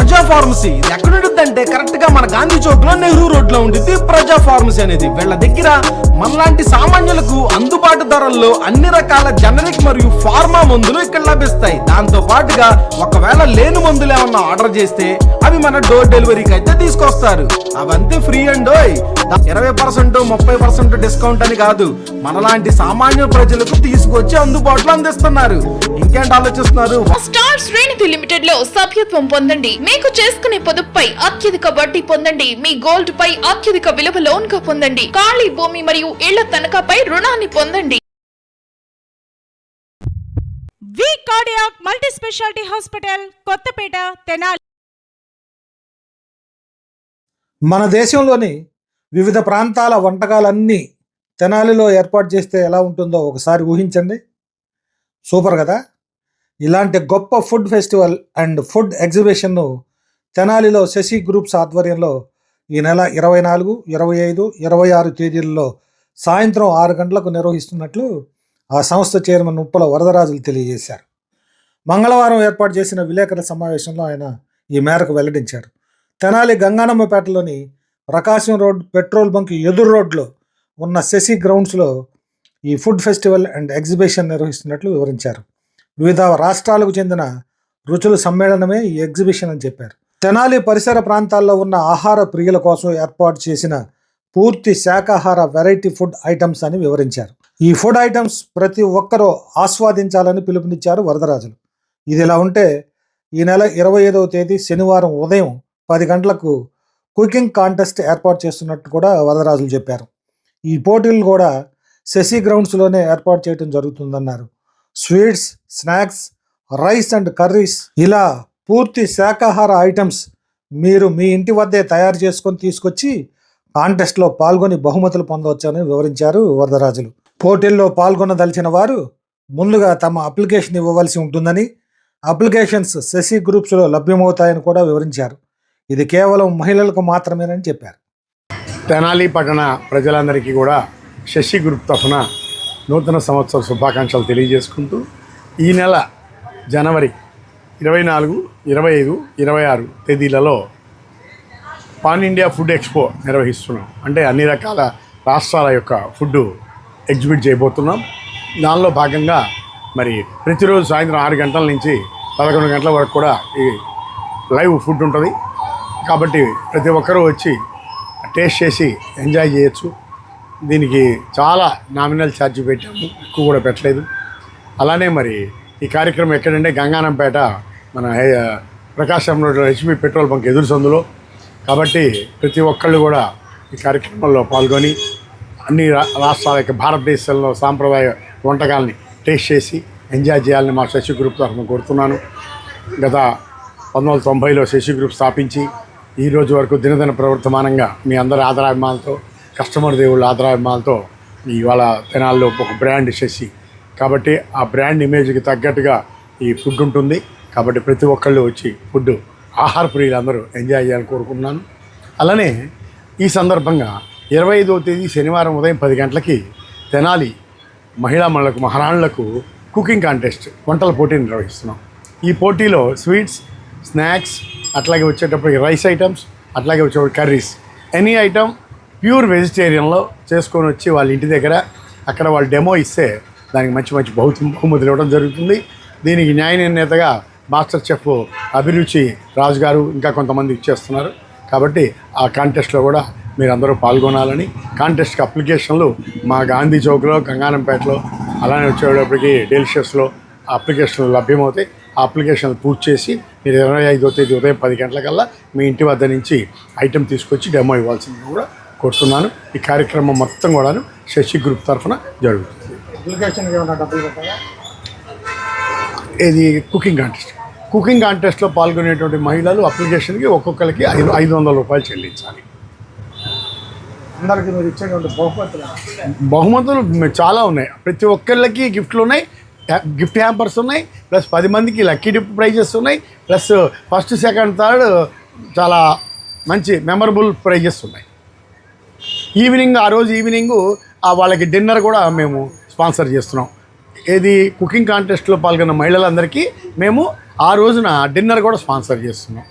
ప్రజా ఫార్మసీ. ఇది ఎక్కడ ఉంటుందంటే కరెక్ట్గా మన గాంధీ చౌక్లో నెహ్రూ రోడ్లో ఉంటుంది ప్రజా ఫార్మసీ అనేది. వీళ్ళ దగ్గర మనలాంటి సామాన్యులకు అందుబాటు ధరల్లో అన్ని రకాల జనరిక్ మరియు ఫార్మా మందులు ఇక్కడ లభిస్తాయి. దాంతో పాటుగా ఒకవేళ లేని మందులు ఏమన్నా ఆర్డర్ చేస్తే అవి మన డోర్ డెలివరీకి అయితే తీసుకొస్తారు. అవంతే ఫ్రీ అండ్ ఇరవై పర్సెంట్ ముప్పై పర్సెంట్ డిస్కౌంట్ అని కాదు. మనలాంటి సామాన్య ప్రజలకు తీసుకొచ్చి అందుబాటులో అందిస్తున్నారు. ఇంకేంటి ఆలోచిస్తున్నారు? స్టార్ శ్రేణిధి లిమిటెడ్లో సభ్యత్వం పొందండి. మీకు చేసుకునే పొదుపుపై అత్యధిక వడ్డీ పొందండి. మీ గోల్డ్ పై అత్యధిక విలువ లోన్గా పొందండి. ఖాళీ భూమి మరియు ఇళ్ళ తనఖాపై రుణాన్ని పొందండి. V cardiac multi speciality hospital Kothapeta Tenali. మన దేశంలోని వివిధ ప్రాంతాల వంటకాలన్నీ తెనాలిలో ఏర్పాటు చేస్తే ఎలా ఉంటుందో ఒకసారి ఊహించండి. సూపర్ కదా? ఇలాంటి గొప్ప ఫుడ్ ఫెస్టివల్ అండ్ ఫుడ్ ఎగ్జిబిషన్ను తెనాలిలో శశి గ్రూప్స్ ఆధ్వర్యంలో ఈ నెల ఇరవై నాలుగు ఇరవై ఐదు ఇరవై ఆరు తేదీల్లో సాయంత్రం ఆరు గంటలకు నిర్వహిస్తున్నట్లు ఆ సంస్థ చైర్మన్ ఉప్పల వరదరాజులు తెలియజేశారు. మంగళవారం ఏర్పాటు చేసిన విలేకరుల సమావేశంలో ఆయన ఈ మేరకు వెల్లడించారు. తెనాలి గంగానమ్మపేటలోని ప్రకాశం రోడ్ పెట్రోల్ బంక్ ఎదురు రోడ్లో ఉన్న శశి గ్రౌండ్స్లో ఈ ఫుడ్ ఫెస్టివల్ అండ్ ఎగ్జిబిషన్ నిర్వహిస్తున్నట్లు వివరించారు. వివిధ రాష్ట్రాలకు చెందిన రుచుల సమ్మేళనమే ఈ ఎగ్జిబిషన్ అని చెప్పారు. తెనాలి పరిసర ప్రాంతాల్లో ఉన్న ఆహార ప్రియుల కోసం ఏర్పాటు చేసిన పూర్తి శాకాహార వెరైటీ ఫుడ్ ఐటమ్స్ అని వివరించారు. ఈ ఫుడ్ ఐటమ్స్ ప్రతి ఒక్కరూ ఆస్వాదించాలని పిలుపునిచ్చారు వరదరాజులు. ఇది ఇలా ఉంటే ఈ నెల ఇరవై ఐదవ తేదీ శనివారం ఉదయం పది గంటలకు కుకింగ్ కాంటెస్ట్ ఏర్పాటు చేస్తున్నట్టు కూడా వరదరాజులు చెప్పారు. ఈ పోటీలు కూడా శశి గ్రౌండ్స్లోనే ఏర్పాటు చేయడం జరుగుతుందన్నారు. Sweets snacks rice and curries ఇలా పూర్తి శాకాహార ఐటమ్స్ మీరు మీ ఇంటి వద్దే తయారు చేసుకొని తీసుకొచ్చి కాంటెస్ట్లో పాల్గొని బహుమతులు పొందవచ్చని వివరించారు వరదరాజులు. పోటీల్లో పాల్గొనదలిచిన వారు ముందుగా తమ అప్లికేషన్ ఇవ్వవలసి ఉంటుందని అప్లికేషన్స్ శశి గ్రూప్స్లో లభ్యమవుతాయని కూడా వివరించారు. ఇది కేవలం మహిళలకు మాత్రమేనని చెప్పారు. తెనాలి పట్టణ ప్రజలందరికీ కూడా శశి గ్రూప్ తరఫున నూతన సంవత్సర శుభాకాంక్షలు తెలియజేసుకుంటూ ఈ నెల జనవరి ఇరవై నాలుగు ఇరవై ఐదు ఇరవై ఆరు తేదీలలో పాన్ ఇండియా ఫుడ్ ఎక్స్పో నిర్వహిస్తున్నాం. అంటే అన్ని రకాల రాష్ట్రాల యొక్క ఫుడ్ ఎగ్జిబిట్ చేయబోతున్నాం. దానిలో భాగంగా మరి ప్రతిరోజు సాయంత్రం ఆరు గంటల నుంచి పదకొండు గంటల వరకు కూడా ఈ లైవ్ ఫుడ్ ఉంటుంది. కాబట్టి ప్రతి ఒక్కరూ వచ్చి టేస్ట్ చేసి ఎంజాయ్ చేయొచ్చు. దీనికి చాలా నామినల్ ఛార్జ్ పెట్టాము ఎక్కువ కూడా పెట్టలేదు. అలానే మరి ఈ కార్యక్రమం ఎక్కడంటే గంగానంపేట మన ప్రకాశంలో ప్రకాశం హెచ్పి పెట్రోల్ బంక్ ఎదురు సందులో. కాబట్టి ప్రతి ఒక్కళ్ళు కూడా ఈ కార్యక్రమంలో పాల్గొని అన్ని రా- రాష్ట్రాల యొక్క భారతదేశంలో సాంప్రదాయ వంటకాలని టేస్ట్ చేసి ఎంజాయ్ చేయాలని మా శశి గ్రూప్ తరఫున కోరుతున్నాను. గత పంతొమ్మిది వందల తొంభైలో శశి గ్రూప్ స్థాపించి ఈ రోజు వరకు దినదిన ప్రవర్తమానంగా మీ అందరి ఆదరాభిమానాలతో కస్టమర్ దేవుళ్ళ ఆదరాభిమానాలతో ఇవాళ తెనాల్లో ఒక బ్రాండ్ చేసి కాబట్టి ఆ బ్రాండ్ ఇమేజ్కి తగ్గట్టుగా ఈ ఫుడ్ ఉంటుంది. కాబట్టి ప్రతి ఒక్కళ్ళు వచ్చి ఫుడ్ ఆహార ప్రియులందరూ ఎంజాయ్ చేయాలని కోరుకుంటున్నాను. అలానే ఈ సందర్భంగా ఇరవై ఐదవ తేదీ శనివారం ఉదయం పది గంటలకి తెనాలి మహిళా మహిళలకు మహారాణులకు కుకింగ్ కాంటెస్ట్ వంటల పోటీ నిర్వహిస్తున్నాం. ఈ పోటీలో స్వీట్స్ స్నాక్స్ అట్లాగే వచ్చేటప్పటికి రైస్ ఐటమ్స్ అట్లాగే వచ్చేటప్పుడు కర్రీస్ ఎనీ ఐటమ్ ప్యూర్ వెజిటేరియన్లో చేసుకొని వచ్చి వాళ్ళ ఇంటి దగ్గర అక్కడ వాళ్ళు డెమో ఇస్తే దానికి మంచి మంచి బహు బహుమతులు ఇవ్వడం జరుగుతుంది. దీనికి న్యాయ నిర్ణేతగా మాస్టర్ చెఫ్ అభిరుచి రాజు గారు ఇంకా కొంతమంది ఇచ్చేస్తున్నారు. కాబట్టి ఆ కాంటెస్ట్లో కూడా మీరు అందరూ పాల్గొనాలని కాంటెస్ట్కి అప్లికేషన్లు మా గాంధీ చౌక్లో గంగానంపేటలో అలానే వచ్చేటప్పటికి డెలిషియస్లో ఆ అప్లికేషన్లు లభ్యమవుతాయి. ఆ అప్లికేషన్లు పూర్తి చేసి మీరు ఇరవై ఐదో తేదీ ఉదయం పది గంటలకల్లా మీ ఇంటి వద్ద నుంచి ఐటెం తీసుకొచ్చి డెమో ఇవ్వాల్సింది కూడా కోరుతున్నాను. ఈ కార్యక్రమం మొత్తం కూడాను శశి గ్రూప్ తరఫున జరుగుతుంది. ఇది కుకింగ్ కాంటెస్ట్. కుకింగ్ కాంటెస్ట్లో పాల్గొనేటువంటి మహిళలు అప్లికేషన్కి ఒక్కొక్కరికి ఐదు ఐదు వందల రూపాయలు చెల్లించాలి. అందరికీ మీరు ఇచ్చేటువంటి బహుమతులు బహుమతులు చాలా ఉన్నాయి. ప్రతి ఒక్కళ్ళకి గిఫ్ట్లు ఉన్నాయి గిఫ్ట్ హ్యాంపర్స్ ఉన్నాయి ప్లస్ పది మందికి లక్కీ డిప్ ప్రైజెస్ ఉన్నాయి ప్లస్ ఫస్ట్ సెకండ్ థర్డ్ చాలా మంచి మెమరబుల్ ప్రైజెస్ ఉన్నాయి. ఈవినింగ్ ఆ రోజు ఈవినింగ్ వాళ్ళకి డిన్నర్ కూడా మేము స్పాన్సర్ చేస్తున్నాం. ఏది కుకింగ్ కాంటెస్ట్లో పాల్గొన్న మహిళలందరికీ మేము ఆ రోజున డిన్నర్ కూడా స్పాన్సర్ చేస్తున్నాం.